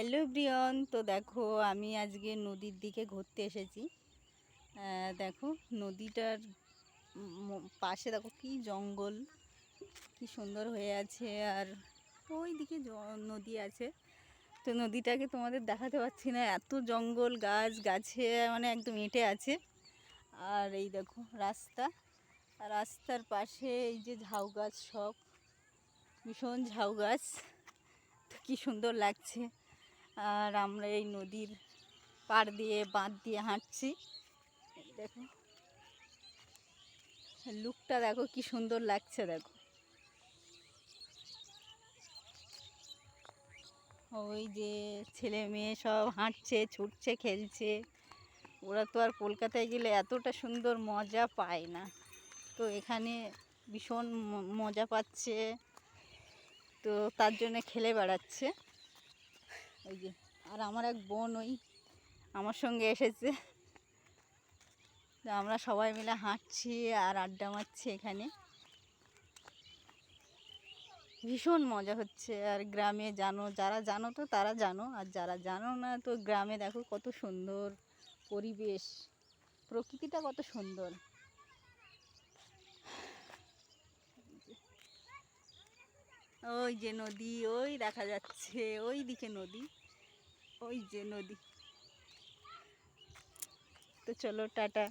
Hello Brian তো দেখো আমি আজকে নদীর দিকে ঘুরতে এসেছি। দেখো নদীটার পাশে দেখো কি জঙ্গল, কি সুন্দর হয়ে আছে আর ওই দিকে নদী আছে। তো নদীটাকে তোমাদের দেখাতে পারছি না, এত জঙ্গল, গাছ, গাছে মানে একদম এঁটে আছে। আর এই দেখো রাস্তা, রাস্তার পাশে এই যে ঝাউ গাছ সব, ভীষণ ঝাউ গাছ, তো কি সুন্দর লাগছে। আর আমরা এই নদীর পাড় দিয়ে, বাঁধ দিয়ে হাঁটছি। দেখো। লুকটা দেখো, কি সুন্দর লাগছে দেখো। ওই যে ছেলে মেয়ে সব হাঁটছে, ছুটছে, খেলছে। ওরা তো আর কলকাতায় গেলে এতটা সুন্দর মজা পায় না। তো এখানে ভীষণ মজা পাচ্ছে। তো তার জন্য খেলে বেড়াচ্ছে। ওই যে, আর আমার এক বোন ওই আমার সঙ্গে এসেছে। আমরা সবাই মিলে হাঁটছি আর আড্ডা মারছি এখানে। ভীষণ মজা হচ্ছে। আর গ্রামে জানো, যারা জানো তো তারা জানো, আর যারা জানো না তো গ্রামে দেখো কত সুন্দর পরিবেশ। প্রকৃতিটা কত সুন্দর। ওই যে নদী, ওই দেখা যাচ্ছে, ওই দিকে নদী। ওই যে নদী। তো চলো টাটা।